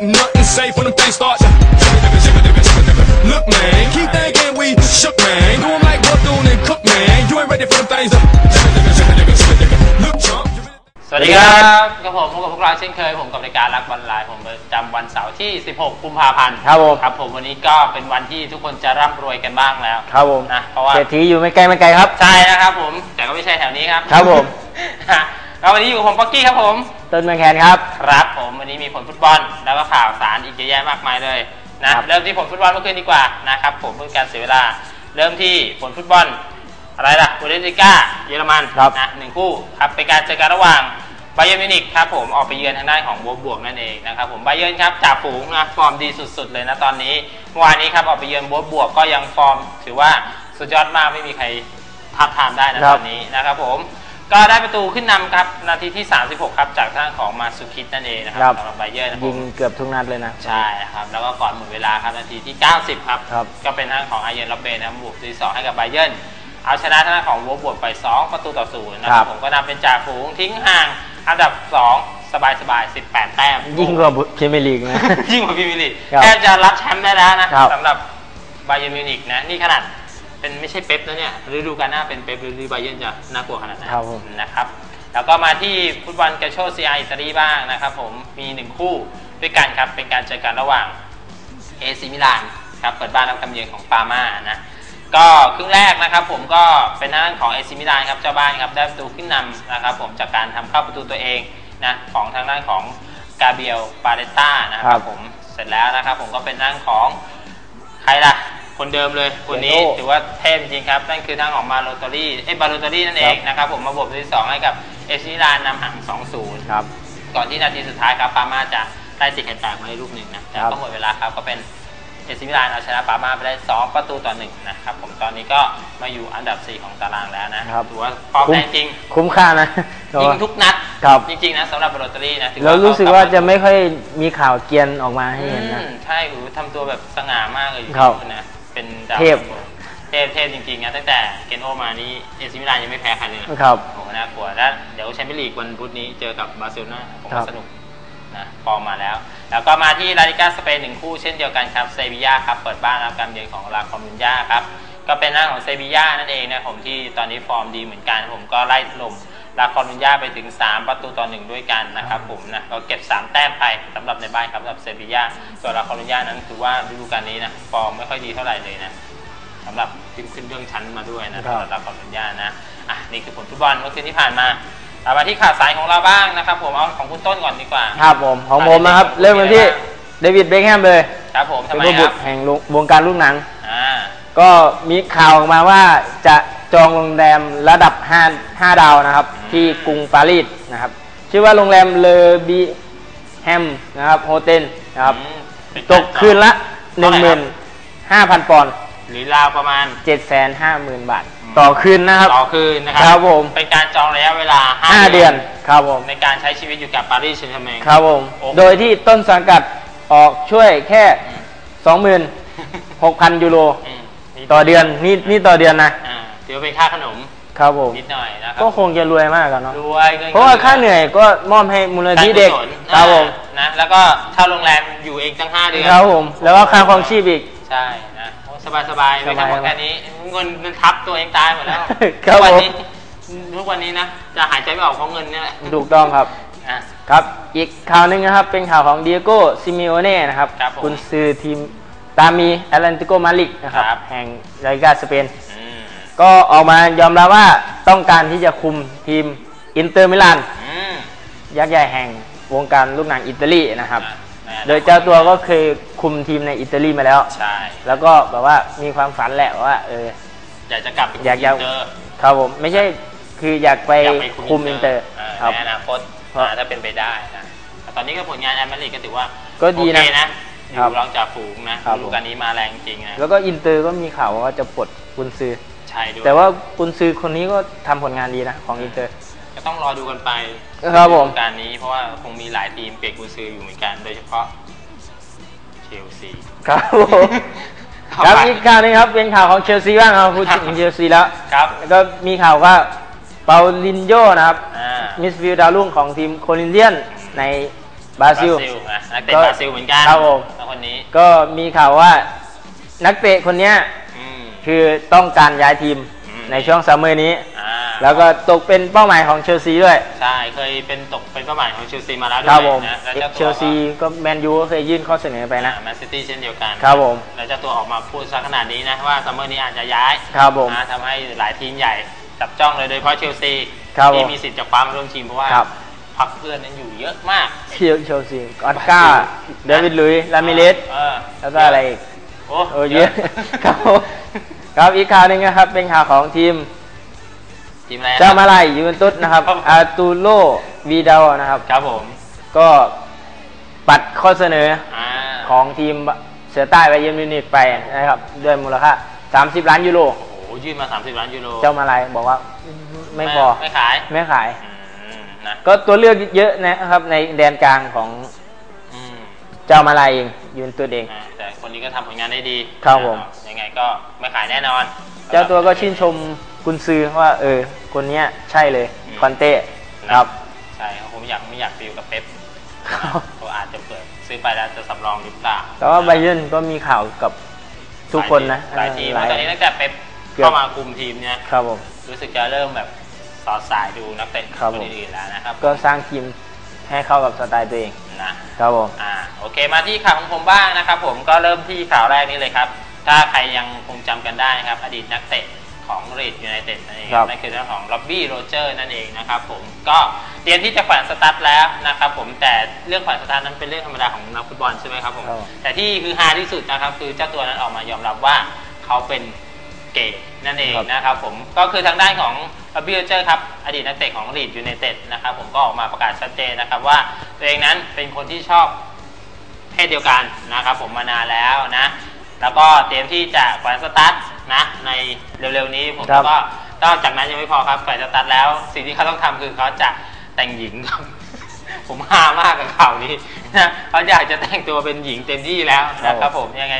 ain't nothing safe when them things start. Look, man, keep thinking we shook, man. Do 'em like Bethune and Cook, man. You ain't ready for them things to. Look, chump. you really- สวัสดีครับกับผมพบกับพวกเราเช่นเคยผมกับรายการรักบอลไลน์ผมประจำวันเสาร์ที่ 16 กุมภาพันธ์ครับผมครับผมวันนี้ก็เป็นวันที่ทุกคนจะร่ำรวยกันบ้างแล้วครับผมนะเพราะว่าเศรษฐีอยู่ไม่ไกลไม่ไกลครับ ใช่นะครับผมแต่ก็ไม่ใช่แถวนี้ครับครับผมนะแล้ววันนี้อยู่กับผมป๊อกกี้ครับผม ต้นเมืองแคนครับ ครับผมวันนี้มีผลฟุตบอลแล้วก็ข่าวสารอีกเยอะแยะมากมายเลยนะครับ เริ่มที่ผลฟุตบอลเมื่อคืนดีกว่านะครับผมเพื่อการเสียเวลา เริ่มที่ผลฟุตบอลอะไรล่ะบูเดสลิก้าเยอรมันครับ นะหนึ่งคู่ครับเป็นการเจอกันระหว่างไบเย r n มิวนิกครับผมออกไปเยือนทางด้านของบวกบวกนั่นเองนะครับผมไบเย r n ครับจ่าฝูงนะฟอร์มดีสุดๆเลยนะตอนนี้เมื่อวานนี้ครับออกไปเยือนบวกบวกก็ยังฟอร์ม ถือว่าสุดยอดมากไม่มีใครทับทามได้นะครับ ตอนนี้นะครับผม ก็ได้ประตูขึ้นนำครับ นาทีที่ 36 ครับ จากทางของมาสุคิดนั่นเองนะคครัรับบ สำหรับไบเยอร์นะผยิงมเกือบทุกนัดเลยนะ ใช่ครับ แล้วก็ก่อนหมดเวลาครับ นาทีที่ 90 ครับ ครับ ก็เป็นทางของอาเยนลอบเบนะครับบุกที่2ให้กับไบเยอร์เอาชนะทางด้านของวัวบวกไป 2 ประตูต่อศูนย์นะคครัรับบผมก็นำเป็นจ่าฝูงทิ้งห่าง อันดับ 2 สบายสบายๆ18 แต้ม ยิ่งกว่าพรีเมียร์ลีกนะ ยิ่งกว่าพรีเมียร์ลีกครับแทบจะรับแชมป์ได้แล้วนะครับ สำหรับไบเยอร์มิวนิกนะ นี่ขนาด เป็นไม่ใช่เป๊ปนะเนี่ยฤดูกาลหน้าเป็นเป๊ปหรือไบเยอร์จะน่ากลัวขนาดไหนครับผม นะครับ แล้วก็มาที่ฟุตบอลกาโชซีไออิตาลีบ้างนะครับผมมีหนึ่งคู่ด้วยกันครับ เป็นการเจอกันระหว่างเอซิมิลานครับเปิดบ้านรับกำเยือนของปาม่านะก็ครึ่งแรกนะครับผมก็เป็นทางด้านของเอซิมิลานครับเจ้าบ้านครับได้ประตูขึ้นนำนะครับผมจากการทำเข้าประตูตัวเองนะของทางด้านของกาเบียลปาเรต้านะคครัรับบผมเสร็จแล้วนะครับผมก็เป็นทางของใครล่ะ คนเดิมเลย คนนี้เปียโน่ถือว่าเทพจริงครับ นั่นคือทางของมาโรตอรี่เอ้ยบาโรตอรี่นั่นเองนะครับผมมาบวกประตูที่สองให้กับเอซิมิลานนำห่าง2-0ครับก่อนที่นาทีสุดท้ายครับปาม่าจะได้ติดแขนแตกมาในลูกหนึ่งนะแต่ครับก็หมดเวลาครับก็เป็นเอซิมิลานเอาชนะปาม่าไปได้ 2 ประตูต่อหนึ่งนะครับผมตอนนี้ก็มาอยู่อันดับ 4 ของตารางแล้วนะครับถือว่าฟอร์มคุ้มแรงจริง คุ้มค่านะแต่ยิว่างทุกนัดครับจริงๆนะสำหรับโรตารี่นะถือแล้วรู้สึกว่าเขจะไม่ค่อยมีข่าวเกรียนออกมาให้เห็นนะอืมใช่หูทำตัวแบบสง่ามากเลยอยู่ครับนะ เป็นดาวเทพ เทพเทพจริงๆนะตั้งแต่เกนโอมานี่เอซิมิลานยังไม่แพ้ใครเลยนะครับ โอ้โหน่ากลัวแล้วเดี๋ยวแชมเปี้ยนลีกวันพุธนี้เจอกับบาร์เซโลนาผมครัว่าบ สนุกนะฟอร์มมาแล้ว แล้วก็มาที่ลาลิกาสเปนหนึ่งคู่เช่นเดียวกันครับเซบียาครับเปิดบ้านรับการเยือนของลาคอมินยาครับก็เป็นหน้าของเซบียานั่นเองนะผมที่ตอนนี้ฟอร์มดีเหมือนกันผมก็ไล่ถล่ม ลาคอมินยาไปถึง 3 ประตูต่อหนึ่งด้วยกันนะครับผมนะก็เก็บ 3 แต้มไปสำหรับในบ้านครับสำหรับเซบียาส่วนลาคอมินยานั้นถือว่าฤดูกาลนี้นะฟอร์มไม่ค่อยดีเท่าไหร่เลยนะสำหรับขึ้นขึ้นเรื่องชั้นมาด้วยนะครัสำบหรับลาคอมินยานะอะนี่คือผลฟุตบอลเมื่อคืนที่ผ่านมาเรามาที่ข่าวสารของเราบ้างนะครับผมเอาของคุณต้นก่อนดีกว่าครับผมของผมนะครับเริ่มกันที่เดวิดเบคแฮมเลยครับผมทำเป็นไมผู้คบุรัตบรแห่งวงการลูกหนังอ่าก็มีข่าวออกมาว่าจะ จองโรงแรมระดับ5 5ดาวนะครับ ที่กรุงปารีสนะครับ ชื่อว่าโรงแรมเลอบีแฮมนะครับโฮเทลนะครับอืมเป็นตกคืนละเท่าไหร่ครับ15,000 ปอนด์หรือราวประมาณ 750,000 บาท ต่อคืนนะครับ ต่อคืนนะครัครับผมเป็นการจองระยะเวลา 5 เดือนครับผมในการใช้ชีวิตอยู่กับปารีสแซงต์แชร์แมงครับผมโอ้โหโดยที่ต้นสังกัดออกช่วยแค่ 26,000 ยูโรอืมต่อเดือนนี่นี่ต่อเดือนนะอ่า ถือว่าเป็นค่าขนมครับผมนิดหน่อยนะครัก็คงจะรวยมากกันเนาะรวยงินเพราะว่าค่าเหนื่อยก็มอบให้มูลนิธิเด็กการกุศลครับผมอ่านะแล้วก็เช่าโรงแรมอยู่เองตั้ง5เดือนครับผมแล้วก็ค่าครองชีพอีกใช่นะสบายสบายๆไม่สบายทำแค่นี้เงินมันทับตัวเองตายหมดแล้วครับทุกวันผมนี้ทุกวันนี้นะจะหายใจไม่ออกเพราะเงินเนี่ยแหละถูกต้องครับอะครับอีกข่าวหนึ่งนะครับเป็นข่าวของเดียโก้ซิมิโอเน่นะครับครับผมกุนซือทีมตามีแอตแลนติโกมาลิกนะครับครับแห่งลาลิกาสเปนอืม ก็ออกมายอมรับว่าต้องการที่จะคุมทีมอินเตอร์มิลานอืมยักษ์ใหญ่แห่งวงการลูกหนังอิตาลีนะครับอะโดยเจ้าตัวก็เคยคุมทีมในอิตาลีมาแล้ว ใช่ แล้วก็แบบว่ามีความฝันแหละว่าเอออยากจะกลับไปอยากจะเจอครับผมไม่ใช่คืออยากไปอยากไปคุมอินเตอร์าครับในอนาคตครับอ่าถ้าเป็นไปได้นะแต่ตอนนี้ก็ผลงานแอมเบริกก็ถือว่าก็ดีนะโอเคนะอครับยู่รองจากฝูงนะครับฤดูกาลนี้มาแรงจริงนะแล้วก็อินเตอร์ก็มีข่าวว่าจะปลดกุนซือ ใช่ด้วยแต่ว่ากุนซือคนนี้ก็ทำผลงานดีนะของอินเตอร์ ก็ต้องรอดูกันไปครับผมฤดูการนี้เพราะว่าคงมีหลายทีมเปลี่ยนกุญซืออยู่เหมือนกัน โดยเฉพาะเชลซีครับผมครับอีกข่าวหนึงครับเป็นข่าวของเชลซีบ้างครับพูดถึงเชลซีแล้วครับแล้วก็มีข่าวว่าเปาลินโยนะครับอ่ามิสฟิลดาวรุ่งของทีมโคลินเลียนในบราซิลนะนักเตะก็บราซิลเหมือนกันครับผมแล้วคนนี้ก็มีข่าวว่านักเตะคนเนี้ยอืม คือต้องการย้ายทีมอืมในช่วงซัมเมอร์นี้ อ่าแล้วก็ตกเป็นเป้าหมายของเชลซีด้วย ใช่เคยเป็นตกเป็นเป้าหมายของเชลซีมาแล้วด้ครัวบยผมนะแล้วเจ้าเชตัวลซีก็แมนยูก็เคยยื่นข้อเสนอไปนะ แมนซิตี้เช่นเดียวกันครับผมแล้วเจ้าตัวออกมาพูดซะขนาดนี้นะว่าซัมเมอร์นี้อาจจะย้ายครับผมนะทำให้หลายทีมใหญ่จับจ้องเลยโดยเฉพาะเชลซีครับที่ผมมีสิทธิ์จะคว้ามาร่วมทีมเพราะว่าครับ พักเพื่อนนั้นอยู่เยอะมาก เชลเชลซีออสการ์เดวิดลุยส์ลามิเลสเออแล้วก็อะไรอีกโอ้ โอ้เยอะ ครับผม ครับอีกข่าวหนึ่งนะครับ เป็นข่าวของทีมทีมอะไรเจ้ามาลายยูเวนตุสนะครับครับอาตูโรวีดาลนะครับ ครับผม ก็ปัดข้อเสนออ่าของทีมเสือใต้ไปเยือนมิวนิกไปนะครับ ด้วยมูลค่า 30 ล้านยูโรโอ้โหยื่นมา 30 ล้านยูโร เจ้ามาลายบอกว่าไม่พอ ไม่ขาย ไม่ขายอืมนะก็ตัวเลือกเยอะนะครับในแดนกลางของอื มเจ้ามาลายเองยูเวนตุสเอง อ่าแต่คนนี้ก็ทำผลงานได้ดีครับผม ยังไงก็ไม่ขายแน่นอน เจ้าตัวก็ชื่นชมกุนซือว่า เออ คนเนี้ยใช่เลยอืม คอนเต้ครับ ใช่ครับผมอยากไม่อยากไปอยู่กับเป๊ปเขาอาจจะเปิดซื้อไปแล้วจะสำรองหรือเปล่าแต่ว่าไบเยร์นก็มีข่าวกับทุกคนนะหลายทีมหลายตอนนี้ตั้งแต่เป๊ปเกือบ เข้ามาคุมทีมเนี่ยครับผม รู้สึกจะเริ่มแบบสอดสายดูนักเตะครับคผมนอื่นๆแล้วนะครับก็สร้างทีมให้เข้ากับสไตล์ตัวเอง นะครับผมอ่าโอเคมาที่ข่าวของผมบ้างนะครับ ผมก็เริ่มที่ข่าวแรกนี้เลยครับ ถ้าใครยังคงจำกันได้นะครับ อดีตนักเตะของรีดยูไนเต็ดนั่นเองครับนั่นคือเรื่องของล็อบบี้โรเจอร์นั่นเองนะครับผมก็เตรียมที่จะแขวนสตาร์ทแล้วนะครับผมแต่เรื่องแขวนสตาร์ทนั้นเป็นเรื่องธรรมดาของนักฟุตบอลใช่ไหมครับผมครับแต่ที่คือฮาที่สุดนะครับคือเจ้าตัวนั้นออกมายอมรับว่าเขาเป็น เกย์นั่นเองครับนะครับผมก็คือทางด้านของล็อบบี้โรเจอร์ครับอดีตนักเตะของรีดยูไนเต็ดนะครับผมก็ออกมาประกาศชัดเจนนะครับว่าตัวเองนั้นเป็นคนที่ชอบเพศเดียวกันนะครับผมมานานแล้วนะแล้วก็เตรียมที่จะแขวนสตาร์ทนะในเร็วๆนี้ผมครับก็นอกจากนั้นยังไม่พอครับแขวนสตาร์ทแล้ว สิ่งที่เขาต้องทำคือเขาจะแต่งหญิงครับผมฮามากกับข่าวนี้นะเขาอยากจะแต่งตัวเป็นหญิงเต็มที่แล้วนะครับผมยังไง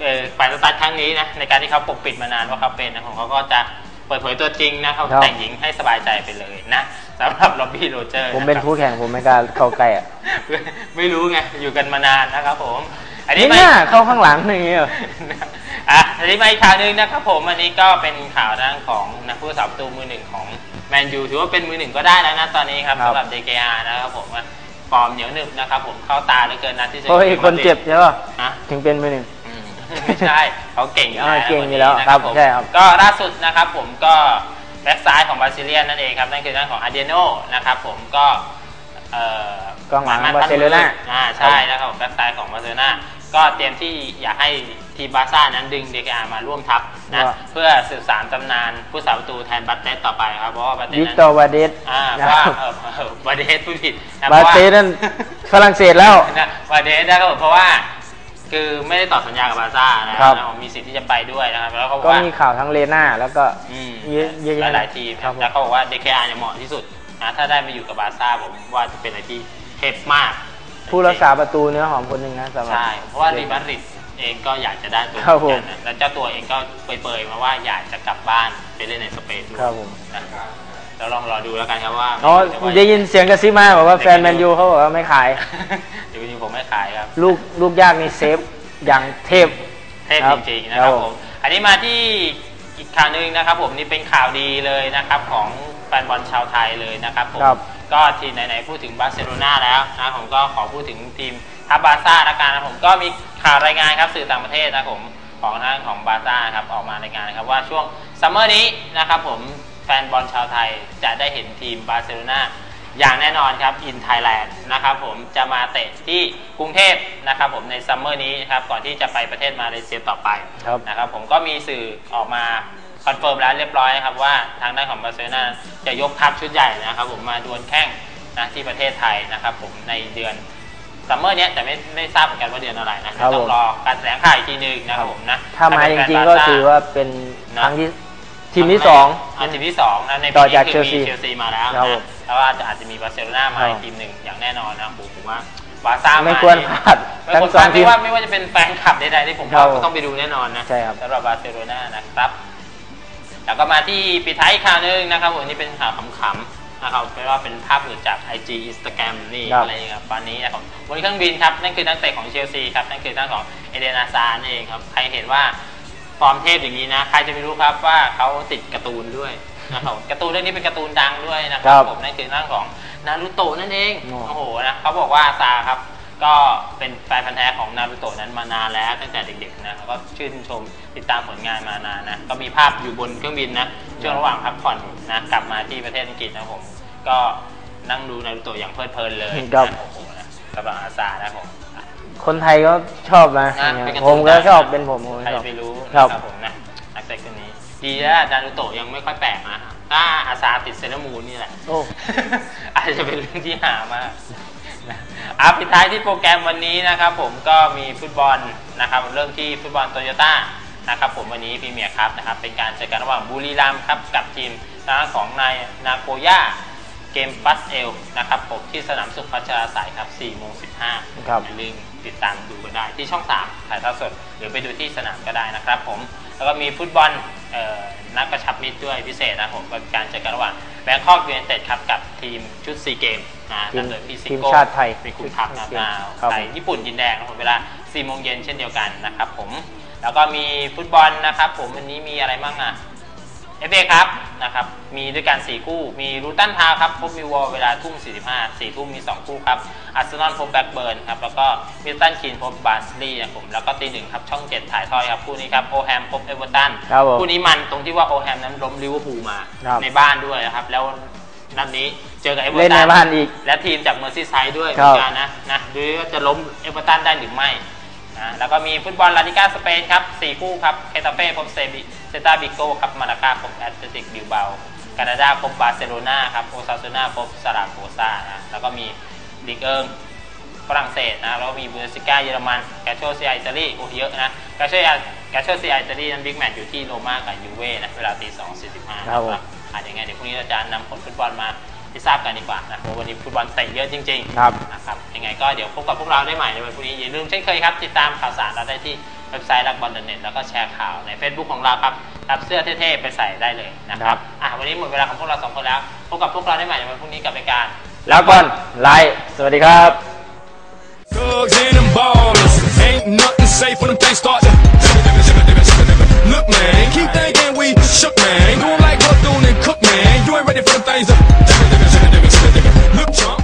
เอ่อแขวนสตาร์ทครั้งนี้นะในการที่เขาปกปิดมานานว่าเขาเป็นนะของเขาก็จะเปิดเผยตัวจริงนะเขาครับแต่งหญิงให้สบายใจไปเลยนะสำหรับล็อบบี้โรเจอร์ผมเป็นคู่แข่งผมไม่กล้าเข้าใกล้อะไม่รู้ไงอยู่กันมานานนะครับผม อันนี้นี่ไม่น่าเข้าข้างหลังอย่างเงี้ยเหรออะอันนี้มาอีกข่าวหนึ่งนะครับผมอันนี้ก็เป็นข่าวด้านของนักผู้สาประตูมือหนึ่งของแมนยูถือว่าเป็นมือหนึ่งก็ได้แล้วนะตอนนี้ครับครับสำหรับ DKR นะครับผมว่าฟอร์มเหนียวหนึบนะครับผมเข้าตาเหลือเกินนัดที่จะเพราะไอ้คนเจ็บใช่ป่ะฮะถึงเป็นมือหนึ่งอืม ไม่ใช่เขาเก่งอยู่แล้วอ่าเก่งคนอยู่นี้แล้วนะครับผมใช่ครับ ก็ล่าสุดนะครับผมก็แบ็กซ้ายของบาซิเลียนนั่นเองครับนั่นคือด้านของอาเดียโนนะครับผมก็เอ่อกองหลังสมรถบาร์เซโลนาอ่าใช่นะครับผมแบ็กซ้ายของบาร์เซโลนาก็เตรียมที่อยากให้ทีมบาร์ซ่านั้นดึงเดกอามาร่วมทัพนะว่าเพื่อสืบสานตำนานผู้สาประตูแทนบัตเตสต่อไปครับเพราะว่าบัตเตสวิกนั้นตอร์วาเดสอ่าเพนะราะคว่ารับเออเออบาเดสผู้ผิดนะบาเตสพระว่นั่นฝรั่งเศสแล้วนะบาเดสนะครับผมเพราะว่า คือไม่ได้ต่อสัญญากับบาร์ซ่านะครับ แล้วมีสิทธิ์ที่จะไปด้วยนะครับ แล้วเขาบอกก็ว่ามีข่าวทั้งเลน่าแล้วก็อืมเยอะเยอะแยะหลายๆทีมครับผม แล้วเขาบอกว่า DKR เนี่ยเหมาะที่สุดนะถ้าได้มาอยู่กับบาร์ซ่าผมว่าจะเป็นอะไรที่เทพมากผู้รักษาประตูเนื้อหอมคนหนึ่งนะสำหรับ ใช่เพราะว่ารีบัตริดเองก็อยากจะได้ตัวครับผม เหมือนกันนะแล้วเจ้าตัวเองก็เปรยๆมาว่าอยากจะกลับบ้านไปเล่นในสเปนด้วยครับผม นะ แล้วลองรอดูแล้วกันครับว่าอ๋อจะว่าได้ยินเสียงกระซิบมาบอกว่าแฟนแมนยูเขาบอกว่าไม่ขาย เดี๋ยวจริงๆผมไม่ขายครับ ลูกลูกยากนี่เซฟอย่างเทพเทพครัจบริงๆนะครับครับผผมมอันนี้มาที่อีกข่าวหนึ่งนะครับ ผมนี่เป็นข่าวดีเลยนะครับของแฟนบอลชาวไทยเลยนะครับผมครับก็ทีมไหนๆพูดถึงบาร์เซโลนาแล้วนะผมก็ขอพูดถึงทีมทัพบาร์ซ่าละกันนะผมก็มีข่าวรายงานครับสื่อต่างประเทศนะผมของทางของบาร์ซ่าครับออกมารายงานนะครับว่าช่วงซัมเมอร์นี้นะครับผมแฟนบอลชาวไทยจะได้เห็นทีมบาร์เซโลนาอย่างแน่นอนครับอินไทยแลนด์นะครับผมจะมาเตะที่กรุงเทพนะครับผมในซัมเมอร์นี้ครับก่อนที่จะไปประเทศมาเลเซียต่อไปครับนะครับผมก็มีสื่อออกมาคอนเฟิร์มแล้วเรียบร้อยนะครับว่าทางด้านของบาร์เซโลนาจะยกทัพชุดใหญ่นะครับผมมาดวลแข่งนะที่ประเทศไทยนะครับผมในเดือนซัมเมอร์เนี้ยแต่ไม่ไม่ทราบเหมือนกันว่าเดือนอะไรนะครับต้อผมงรอการแถลงข่าวอีกทีหนึงนะครับผมนะถ้ามาจเป็นแฟนริงๆก็บซ่ถือว่าเป็นนะครั้งที่ ทีมที่สองอ่าทีมที่สองนะในต่ปีอจากนี้คือมีเชลซีเชลซีมาแล้วครับผนะมแล้วว่าอาจจะมีบาร์เซโลนามาครับอีกทีมหนึ่งอย่างแน่นอนนะโอ้โหผมว่าบาร์ซ่าไม่มาควรนี่พลาดไม่ทั้ควงรสพอลางดทีไม่มว่าไม่ว่าจะเป็นแฟนคลับใดๆที่ผมครัว่าบก็ต้องไปดูแน่นอนนะใช่ครับ สำหรับบาร์เซโลนานะครับ แล้วก็มาที่ปิดท้ายอีกข่าวหนึงนะครับผมนี่เป็นข่าวขำนะครับไม่ว่าเป็นภาพหลุดจาก IG Instagram นี่ครับ อะไรครับตอนนี้นะครับบนเครื่องบินครับนั่นคือนักเตะของเชลซีครับนั่นคือด้านของเอเดนอาซาร์นั่นเองครับใครเห็นว่า ฟอร์มเทพอย่างนี้นะ ใครจะไม่รู้ครับว่าเขาติดการ์ตูนด้วยนะครับการ์ตูนเรื่องนี้เป็นการ์ตูนดังด้วยนะคครัรับบผมนั่นคือด้านของนารูโตะนั่นเองโอ้โอ้โหนะเขาบอกว่าอาซาครับ ก็เป็นแฟนพันธ์แท้ของนารูโตะนั้นมานานแล้วตั้งแต่เด็กๆนะแล้วก็ชื่นชมติดตามผลงานมานานนะก็มีภาพอยู่บนเครื่องบินนะช่วงระหว่างพักผ่อนนะกลับมาที่ประเทศอังกฤษนะครับผมก็นั่งดูนารูโตะอย่างเพลิดเพลินเลยครับนะโอ้โหนะสำหรับอาซานะครับผม คนไทยก็ชอบนะนะเป็นการ์ตูผมนก็ดังชอบเป็นผมผมก็ใครชอบ ไปรู้ครับนะผมนะนักเตะคนนี้ดีแล้วนารูโตะยังไม่ค่อยแปลกนะถ้าอาซาติดเซเลอร์มูนนี่แหละ โอ้ อาจจะเป็นเรื่องที่หามากนะอะปิดท้ายที่โปรแกรมวันนี้นะครับผมก็มีฟุตบอลนะครับเริ่มที่ฟุตบอลโตโยต้านะครับผมวันนี้พรีเมียร์ครับนะครับเป็นการเจอกันระหว่างบุรีรัมย์ครับกับทีมทางด้านของนายนาโกย่าเกมปัสเอลนะครับผมที่สนามสุขพัชราสายครับ4โมง15ครับ อย่าลืม ติดตามดูกันได้ที่ช่อง 3 ถ่ายทอดสด หรือไปดูที่สนามก็ได้นะครับผม แล้วก็มีฟุตบอลเอ่อนักกระชับมิตรด้วยพิเศษนะผมเป็นการเจอกันระหว่างแบงคอกยูไนเต็ดครับกับทีมชุดซีเกมนะทีมนำโดยพี่ซิทีมโก้ชาติไทยเป็นคุณทัพนะชุด SEA อ่าครับไทยญี่ปุ่นยินแดงนะผมเวลา4โมงเย็นเช่นเดียวกันนะครับผมแล้วก็มีฟุตบอลนะครับผมวันนี้มีอะไรบ้างอะ เอฟเอครับนะครับ มีด้วยกัน 4 คู่ มีรูตันทาวน์ครับพบมิววอลเวลาทุ่ม 45 4 ทุ่มมี 2 คู่ครับอาร์เซนอลพบแบ็กเบิร์นครับ แล้วก็มิลตันคีนพบบาร์สลีย์นะครับผม แล้วก็ตีหนึ่งครับช่อง 7 ถ่ายทอดครับ คู่นี้ครับโอแฮมพบเอเวอร์ตัน ครับผม คู่นี้มันตรงที่ว่าโอแฮมนั้นล้มลิเวอร์พูลมาครับ ในบ้านด้วยนะครับ แล้วนัดนี้เจอกับเอเวอเล่ร์นตัในนบ้านอีก และทีมจากเมอร์ซีไซด์ด้วยเหคมืรัอบนกันนะนะดูว่าจะล้มเอเวอร์ตันได้หรือไม่ นะแล้วก็มีฟุตบอลลาลิก้าสเปนครับ4คู่ครับเคตาเฟ่พบเซบิเซตาบิโกครับมาลากาพบแอตเลติกบิลเบาแคนาดาพบบาร์เซโลนาครับโอซาซูนาพบซาราโกซานะแล้วก็มีลีกเอิงฝรั่งเศสนะแล้วก็มีบูนเดสลิก้าเยอรมันกาโชซีไออิตาลีโอ้เยอะนะกาโชกาโชซีไออิตาลีนั้นบิ๊กแมตช์อยู่ที่โรม่ากับยูเว่นะเวลาตีสองสี่สิบห้าครับผมอะยังไงเดี๋ยวพรุ่งนี้เราจะนำผลฟุตบอลมา ให้ทราบกันดีกว่านะเพราะวันนี้ฟุตบอลเตะเยอะจริงๆครับนะครับยังไงก็เดี๋ยวพบกับพวกเราได้ใหม่ในวันพรุ่งนี้อย่าลืมเช่นเคยครับติดตามข่าวสารเราได้ที่เว็บไซต์รักบอลเน็ตแล้วก็แชร์ข่าวใน Facebook ของเราครับรับเสื้อเท่ๆไปใส่ได้เลยนะคครัรับบอะวันนี้หมดเวลาของพวกเราสองคนแล้วพบกับพวกเราได้ใหม่ในวันพรุ่งนี้กับรายการแล้วก่อนไลฟ์สวัสดีครับ Thugs and them ballers. Ain't nothing safe when them things start to look, man. Keep thinking we shook, man. Doing like Bethune and Cook, man. You ain't ready for the things that. Look, chump.